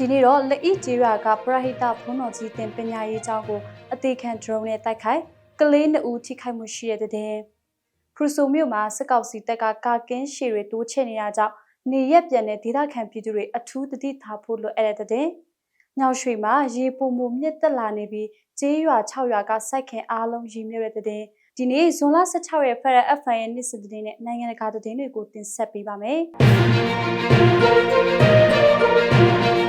ဒီနေ့တော့လက်ဤကျေးရွာကပရဟိတဘုန်းတော်ကြီးတင်ပညာရေးကျောင်းကိုအသေးခံ drone နဲ့တိုက်ခိုက်ကလေးနှစ်ဦးထိခိုက်မှုရှိတဲ့တဲ့င်းခရူဆိုမြို့မှာစစ်ကောက်စီတပ်ကကာကင်းရှည်တွေတိုးချဲ့နေတာကြောင့်နေရက်ပြန်တဲ့ဒေသခံပြည်သူတွေအထူးတတိထားဖို့လိုအပ်တဲ့တဲ့င်းညောင်ရွှေမှာရေပုံမှုမြင့်တက်လာနေပြီးကျေးရွာ6ရွာကစိုက်ခင်အားလုံးရည်မြှုပ်တဲ့တဲ့င်းဒီနေ့ဇွန်လ16ရက်ဖရက် FN ရဲ့နေ့စဉ်သတင်းနဲ့နိုင်ငံတကာသတင်းတွေကိုတင်ဆက်ပေးပါမယ်။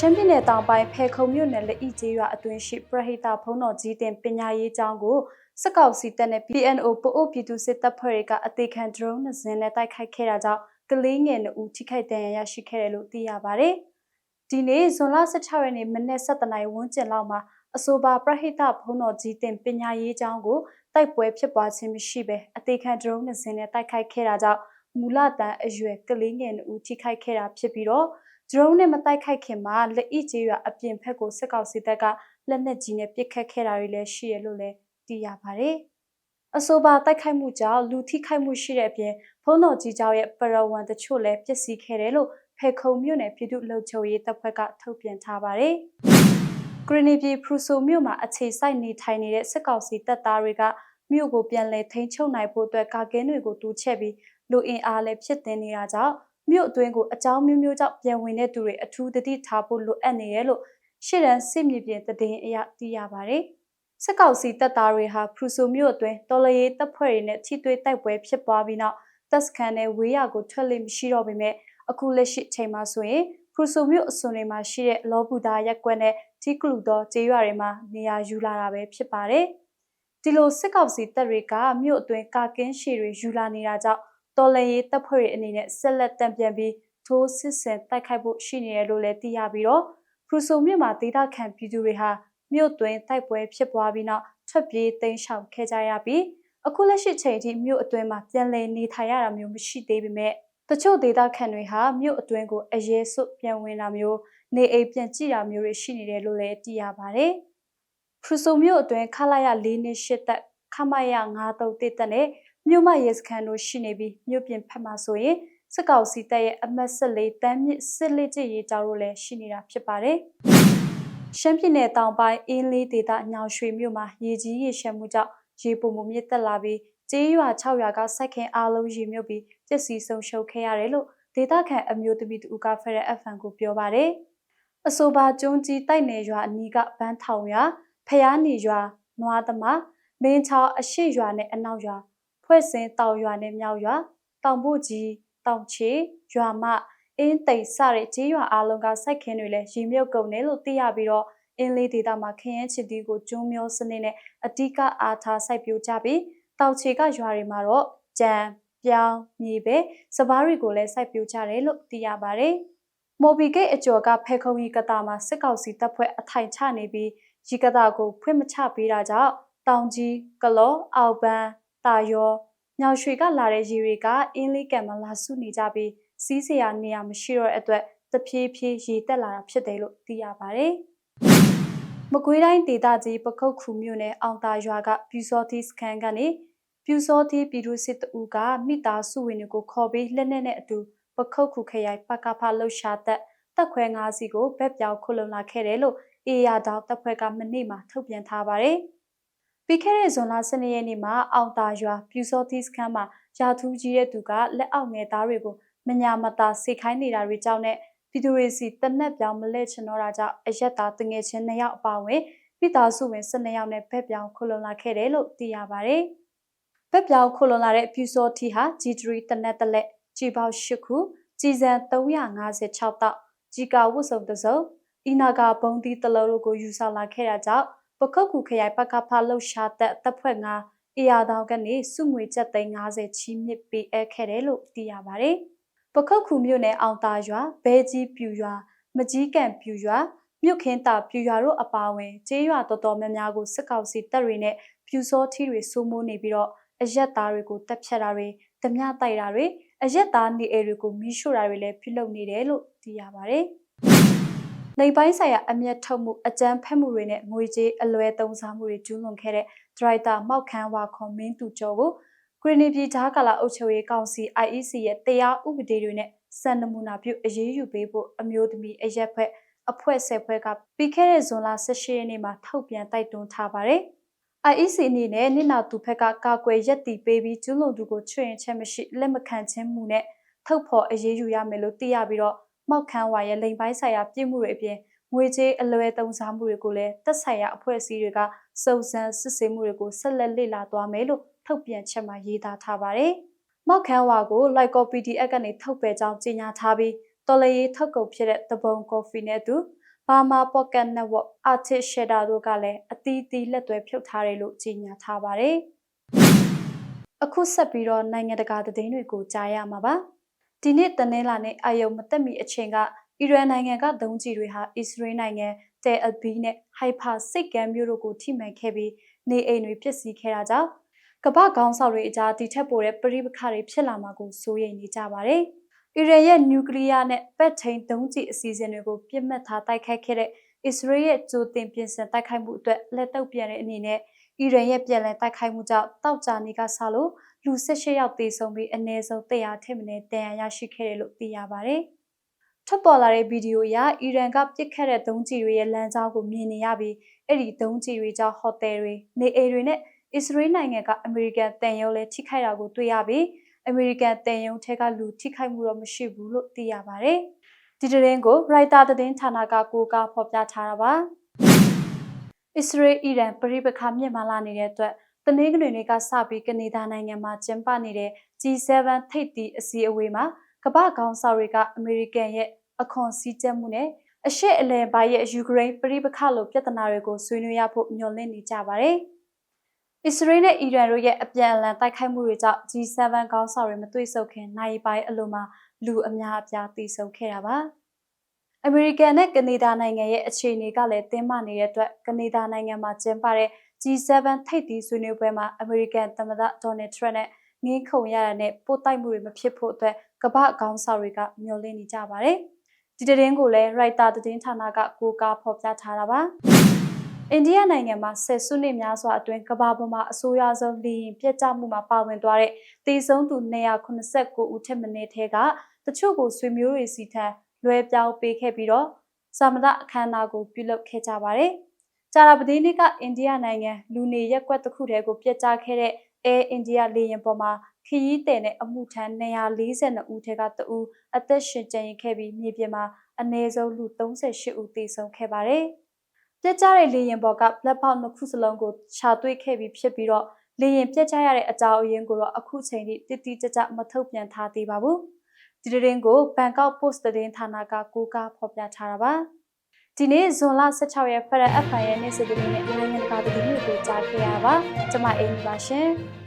ရှမ်းပြည်နယ်တောင်ပိုင်းဖေခုံမြို့နယ်လက်ဤကျေးရွာအတွင်းရှိပရဟိတဘုံတော်ကြီးတင်ပညာရေးကျောင်းကိုစကောက်စီတပ်နဲ့ PNO ပိုအိုပြည်သူစစ်တပ်ဖွဲ့တွေကအသေးခံ drone နဲ့ဇင်းနဲ့တိုက်ခိုက်ခဲ့တာကြောင့်ကလေးငယ်2ဦးထိခိုက်ဒဏ်ရာရရှိခဲ့တယ်လို့သိရပါဗျ။ဒီနေ့ဇွန်လ16ရက်နေ့မနေ့7:00နာရီဝန်းကျင်လောက်မှာအဆိုပါပရဟိတဘုံတော်ကြီးတင်ပညာရေးကျောင်းကိုတိုက်ပွဲဖြစ်ပွားခြင်းမရှိဘဲအသေးခံ drone နဲ့ဆင်းနဲ့တိုက်ခိုက်ခဲ့တာကြောင့်မူလတန်အရွယ်ကလေးငယ်ဦးထိခိုက်ခဲ့တာဖြစ်ပြီးတော့ drone နဲ့မတိုက်ခိုက်ခင်မှာလက်ဤကျေးရွာအပြင်ဘက်ကိုစစ်ကောင်စီတပ်ကလက်နက်ကြီးနဲ့ပစ်ခတ်ခဲ့တာတွေလည်းရှိရလို့လည်းသိရပါတယ်။အဆိုပါတိုက်ခိုက်မှုကြောင့်လူထိခိုက်မှုရှိတဲ့အပြင်ဖုံးတော်ကြီးကျောင်းရဲ့ပရဝံတချို့လည်းပျက်စီးခဲ့တယ်လို့ဖေခုံမြို့နယ်ပြည်သူ့လုံခြုံရေးတပ်ဖွဲ့ကထုတ်ပြန်ထားပါတယ်။ဂရနီပြည်ဖရူဆိုမြို့မှာအခြေစိုက်နေထိုင်နေတဲ့စစ်ကောင်စီတပ်သားတွေကမြို့ကိုပြန်လည်ထိန်းချုပ်နိုင်ဖို့အတွက်ကာကင်းတွေကိုတူးချက်ပြီးလူအင်အားလည်းဖြစ်တင်နေတာကြောင့် မြို့အတွင်းကိုအကြောင်းမျိုးမျိုးကြောင့်ပြန်ဝင်တဲ့သူတွေအထူးတတိထားဖို့လိုအပ်နေတယ်လို့ရှေ့တန်းစစ်မြေပြင်တည်င်းအရသိရပါတယ်။စစ်ကောင်စီတပ်သားတွေဟာဖရူဆိုမြို့အတွင်းတော်လရေးတပ်ဖွဲ့တွေနဲ့ထိတွေ့တိုက်ပွဲဖြစ်ပွားပြီးနောက်တပ်စခန်းနဲ့ဝေးရကိုထွက်လေမရှိတော့ပေမဲ့အခုလက်ရှိချိန်မှာဆိုရင်ဖရူဆိုမြို့အစွန်တွေမှာရှိတဲ့လောဘူဒါရက်ကွက်နဲ့တီကလူသောကျေးရွာတွေမှာနေရာယူလာတာပဲဖြစ်ပါတယ်။ဒီလိုစစ်ကောင်စီတပ်တွေကမြို့အတွင်းကာကင်းရှည်တွေယူလာနေတာကြောင့် တော်လရေးတပ်ဖွဲ့တွေအနေနဲ့ဆက်လက်တံပြန်ပြီးထိုးစစ်ဆင်တိုက်ခိုက်ဖို့ရှိနေတယ်လို့လည်းသိရပြီးတော့ဖရူဆိုမြို့မှာဒေသခံပြည်သူတွေဟာမြို့တွင်တိုက်ပွဲဖြစ်ပွားပြီးနောက်ထွက်ပြေးတိမ်းရှောင်ခဲ့ကြရပြီးအခုလက်ရှိချိန်ထိမြို့အတွင်းမှာပြန်လည်နေထိုင်ရတာမျိုးမရှိသေးပေမဲ့တချို့ဒေသခံတွေဟာမြို့အတွင်းကိုအရေးစွပြန်ဝင်တာမျိုးနေအိမ်ပြန်ကြည့်တာမျိုးတွေရှိနေတယ်လို့လည်းသိရပါတယ်။ဖရူဆိုမြို့အတွင်းခလာရ၄နှစ်ရှစ်သက်ခမရ9တုတ်တစ်တက်နဲ့ မြို့မရဲစခန်းတို့ရှိနေပြီးမြို့ပြင်ဖက်မှာဆိုရင်စစ်ကောင်စီတပ်ရဲ့အမတ်၁၄တန်းမြင့်စစ်လက်ကျရေးကြောင်းတို့လည်းရှိနေတာဖြစ်ပါတယ်။ရှမ်းပြည်နယ်တောင်ပိုင်းအင်းလေးဒေသညောင်ရွှေမြို့မှာရေကြီးရေရှမ်းမှုကြောင့်ရေပုံမှုမြင့်တက်လာပြီးကျေးရွာ6ရွာကစိုက်ခင်အားလုံးရေမြုပ်ပြီးပျက်စီးဆုံးရှုံးခဲ့ရတယ်လို့ဒေသခံအမျိုးသမီးတူကဖရအဖန်ကိုပြောပါတယ်။အဆိုပါကျွန်းကြီးတိုက်နယ်ရွာအနီးကဗန်းထောင်ရွာဖျားနေရွာနွားသမားမင်းချောင်းအရှိရွာနဲ့အနောက်ရွာ ဖွဲ့စင်တောင်ရွာနဲ့မြောက်ရွာတောင်ဖို့ကြီးတောင်ချေရွာမအင်းသိမ်စတဲ့ကြေးရွာအားလုံးကစိုက်ခင်းတွေလည်းရေမြုပ်ကုန်တယ်လို့သိရပြီးတော့အင်းလေးဒေသမှာခရမ်းချစ်တီကိုကျွန်းမျောစနစ်နဲ့အတိကအားထားစိုက်ပျိုးကြပြီးတောင်ချေကရွာတွေမှာတော့ကြံပြောင်းမြေပဲစပားတွေကိုလည်းစိုက်ပျိုးကြတယ်လို့သိရပါတယ်။မော်ဘီဂိတ်အကျော်ကဖဲခုံရီကတာမှာစစ်ကောင်စီတပ်ဖွဲ့အထိုင်ချနေပြီးရီကတာကိုဖွင့်မချပေးတာကြောင့်တောင်ကြီးကလောအောက်ပန်း တာယောညောင်ရွှေကလာတဲ့ရေတွေကအင်းလေးကံမှာလာစုနေကြပြီးစီးစရာနေရာမရှိတော့တဲ့အတွက်တဖြည်းဖြည်းရေတက်လာတာဖြစ်တယ်လို့သိရပါတယ်။မကွေးတိုင်းဒေသကြီးပခုတ်ခုမြို့နယ်အောင်တာရွာကပြူစောသီးစခန်းကနေပြူစောသီးပြည်သူစစ်တူကမိသားစုဝင်တွေကိုခေါ်ပြီးလက်နက်နဲ့အတူပခုတ်ခုခရိုင်ပကဖလှုပ်ရှားသက်တက်ခွဲ၅စီကိုဘက်ပြောင်ခုလုံလာခဲ့တယ်လို့အေရတောင်တပ်ဖွဲ့ကမနေ့မှထုတ်ပြန်ထားပါတယ်။ ပြီးခဲ့တဲ့ဇွန်လ12ရက်နေ့မှာအောင်တာရွာပြူစောသီးစခန်းမှာရာထူးကြီးတဲ့သူကလက်အောက်ငယ်သားတွေကိုမညာမတာစေခိုင်းနေတာတွေကြောင့်နဲ့ပြည်သူတွေစီတနက်ပြောင်မလဲချင်တော့တာကြောင့်အရက်သားတငယ်ချင်း2ယောက်အပါအဝင်ပြည်သားစုဝင်12ယောက်နဲ့ဘက်ပြောင်ခုလုံလာခဲ့တယ်လို့သိရပါတယ်။ဘက်ပြောင်ခုလုံလာတဲ့ပြူစောသီးဟာ G3 တနက်တလက်ကြီးပေါက်8ခုကြီးစံ356တောက်ကြီးကာဝတ်စုံတစုံအီနာဂါဘုံတီတလုံးတို့ကိုယူဆောင်လာခဲ့တာကြောင့် ပခုတ်ကူခရိုင်ပကဖလှုပ်ရှားတဲ့တပ်ဖွဲ့ငါအရာတောင်ကနေစုငွေချက်သိန်း90ချီးမြစ်ပေးအပ်ခဲ့တယ်လို့သိရပါတယ်။ပခုတ်ကူမြို့နယ်အောင်တာရွာဘဲကြီးပြူရွာမကြီးကန်ပြူရွာမြို့ခင်းတာပြူရွာတို့အပါအဝင်ကျေးရွာတော်တော်များများကိုစစ်ကောင်စီတပ်တွေနဲ့ပြူစောထီတွေစိုးမိုးနေပြီးတော့အရက်သားတွေကိုတပ်ဖြတ်တာတွေဓမြတိုက်တာတွေအရက်သားနေအိမ်တွေကိုမိရှို့တာတွေလည်းပြုလုပ်နေတယ်လို့သိရပါတယ်။ လိမ်ပိုင်းဆိုင်ရာအမျက်ထုတ်မှုအကြမ်းဖက်မှုတွေနဲ့ငွေကြေးအလွဲသုံးစားမှုတွေကျူးလွန်ခဲ့တဲ့ဒရိုက်တာမောက်ခန်းဝါခွန်မင်းသူကျော်ကိုဂရီနီပြည်ဂျားကာလာအုပ်ချုပ်ရေးကောင်စီ IEC ရဲ့တရားဥပဒေတွေနဲ့စံနမူနာပြုအရေးယူပေးဖို့အမျိုးသမီးအရက်ဖွဲ့အဖွဲ့ဆယ်ဖွဲ့ကပြီးခဲ့တဲ့ဇွန်လ18ရက်နေ့မှာထုတ်ပြန်တိုက်တွန်းထားပါတယ်။ IEC အနေနဲ့နစ်နာသူဖက်ကကာကွယ်ရက်တီပေးပြီးကျူးလွန်သူကိုချွတ်ရင်ချက်မရှိလက်မခံခြင်းမှုနဲ့ထုတ်ဖော်အရေးယူရမယ်လို့သိရပြီးတော့ မောက်ခန်းဝါရဲ့လိန်ပိုင်းဆိုင်ရာပြည်မှုတွေအပြင်ငွေကြေးအလွယ်သုံးစားမှုတွေကိုလည်းတက်ဆိုင်ရာအဖွဲ့အစည်းတွေကစုံစမ်းစစ်ဆေးမှုတွေကိုဆက်လက်လေ့လာသွားမယ်လို့ထုတ်ပြန်ချက်မှာရေးသားထားပါတယ်။မောက်ခန်းဝါကို Lyco PDF ကနေထုတ်ပယ်ကြောင်းကြေညာထားပြီးတော်လရေးထုတ်ကုန်ဖြစ်တဲ့တပုံကော်ဖီနဲ့တူဘာမာ Pocket Network Artist Shader တို့ကလည်းအသီးသီးလက်သွဲဖြုတ်ထားတယ်လို့ကြေညာထားပါတယ်။အခုဆက်ပြီးတော့နိုင်ငံတကာသတင်းတွေကိုကြားရမှာပါ။ ဒီနေ့တနင်္လာနေ့အာယုံမတက်မီအချိန်ကအီရန်နိုင်ငံကဒုံးကျည်တွေဟာအစ္စရေးနိုင်ငံတဲအဘီနဲ့ဟိုက်ဖာစိတ်ကမ်းမြို့တို့ကိုထိမှန်ခဲ့ပြီးနေအိမ်တွေပျက်စီးခဲ့တာကြောင့်ကမ္ဘာကောင်းဆောင်တွေအကြားဒီထက်ပိုတဲ့ပြိပခါတွေဖြစ်လာမှာကိုစိုးရိမ်နေကြပါတယ်။အီရန်ရဲ့နျူကလ িয়ার နဲ့ပက်ထိန်ဒုံးကျည်အစီအစဉ်တွေကိုပြစ်မှတ်ထားတိုက်ခိုက်ခဲ့တဲ့အစ္စရေးရဲ့ကြိုတင်ပြင်ဆင်တိုက်ခိုက်မှုအတွက်လက်တုပ်ပြန်တဲ့အနေနဲ့ အီရန်ရဲ့ပြည်လည်တိုက်ခိုက်မှုကြောင့်တောက်ကြနေကဆလို့လူ18ယောက်သေဆုံးပြီးအနည်းဆုံး100ထက်မနည်းတန်ရာရရှိခဲ့တယ်လို့သိရပါတယ်။ထွက်ပေါ်လာတဲ့ဗီဒီယိုအရအီရန်ကပစ်ခတ်တဲ့ဒုံးကျည်တွေရဲ့လမ်းကြောင်းကိုမြင်နေရပြီးအဲ့ဒီဒုံးကျည်တွေကြောင့်ဟိုတယ်တွေနေအိမ်တွေနဲ့အစ္စရေးနိုင်ငံကအမေရိကန်တန်ရုံးလည်းထိခိုက်တာကိုတွေ့ရပြီးအမေရိကန်တန်ရုံးထဲကလူထိခိုက်မှုတော့မရှိဘူးလို့သိရပါတယ်။ဒီသတင်းကို Reuters သတင်းဌာနကကိုးကားဖော်ပြထားတာပါ။ အစ္စရေးအီရန်ပြည်ပခါမြင့်မာလာနေတဲ့အတွက်တနင်္ဂနွေနေ့ကစပြီးကနေဒါနိုင်ငံမှာကျင်းပနေတဲ့ G7 ထိပ်သီးအစည်းအဝေးမှာကမ္ဘာကောင်ဆောင်တွေကအမေရိကန်ရဲ့အခွန်စည်းကျပ်မှုနဲ့အရှေ့အလယ်ပိုင်းရဲ့ယူကရိန်းပြည်ပခလိုပြဿနာတွေကိုဆွေးနွေးရဖို့မျှော်လင့်နေကြပါတယ်။အစ္စရေးနဲ့အီရန်တို့ရဲ့အပြန်အလှန်တိုက်ခိုက်မှုတွေကြောင့် G7 ခေါင်းဆောင်တွေမတွေ့ဆုံခင်နိုင်ပိုင်းအလိုမှာလူအများအပြားတိစုံခဲ့တာပါ။ အမေရိကန်နဲ့ကနေဒါနိုင်ငံရဲ့အခြေအနေကလည်းတင်းမာနေတဲ့အတွက်ကနေဒါနိုင်ငံမှာကျင်းပတဲ့ G7 ထိပ်သီးဆွေးနွေးပွဲမှာအမေရိကန်သမ္မတဒေါ်နယ်ထရန့်နဲ့ငင်းခုန်ရတာနဲ့ပို့တိုက်မှုတွေမဖြစ်ဖို့အတွက်ကမ္ဘာ့ခေါင်းဆောင်တွေကမျှော်လင့်နေကြပါတယ်။ဒီသတင်းကိုလည်း Writer သတင်းဌာနကကိုးကားဖော်ပြထားတာပါ။အိန္ဒိယနိုင်ငံမှာဆယ်စုနှစ်များစွာအတွင်းကမ္ဘာပေါ်မှာအဆိုးရွားဆုံးလေရင်ပြက်ကျမှုမှာပါဝင်သွားတဲ့တေဆုံးသူ289ဦးထက်မနည်းထဲကတချို့ကိုဆွေမျိုးတွေစီထံ လွဲပြောင်းပေးခဲ့ပြီးတော့စာမဒအခမ်းအနားကိုပြုလုပ်ခဲ့ကြပါတယ်။ကြာတာပတိနေ့ကအိန္ဒိယနိုင်ငံလူနေရက်ကွက်တစ်ခုတည်းကိုပြက်ကျခဲ့တဲ့ Air India လေယာဉ်ပေါ်မှာခရီးသည်နဲ့အမှုထမ်း242ဦးထဲကတဦးအသက်ရှင်ကျန်ရခဲ့ပြီးမြေပြင်မှာအနည်းဆုံးလူ38ဦးသေဆုံးခဲ့ပါတယ်။ပြက်ကျတဲ့လေရင်ပေါ်က black box နှစ်ခုစလုံးကိုရှာတွေ့ခဲ့ပြီးဖြစ်ပြီးတော့လေရင်ပြက်ကျရတဲ့အကြောင်းအရင်းကိုတော့အခုချိန်ထိတိတိကျကျမထုတ်ပြန်ထားသေးပါဘူး။ ဒီသတင်းကို Bangkok Post သတင်းဌာနကကိုးကားဖော်ပြထားတာပါ။ဒီနေ့ဇွန်လ16ရက်ဖရန်အဖိုင်ရဲ့နေ့စဉ်သတင်းနဲ့နိုင်ငံတကာသတင်းတွေကိုကြားခဲ့ရပါ။ကျွန်မအိမ်ပါရှင်။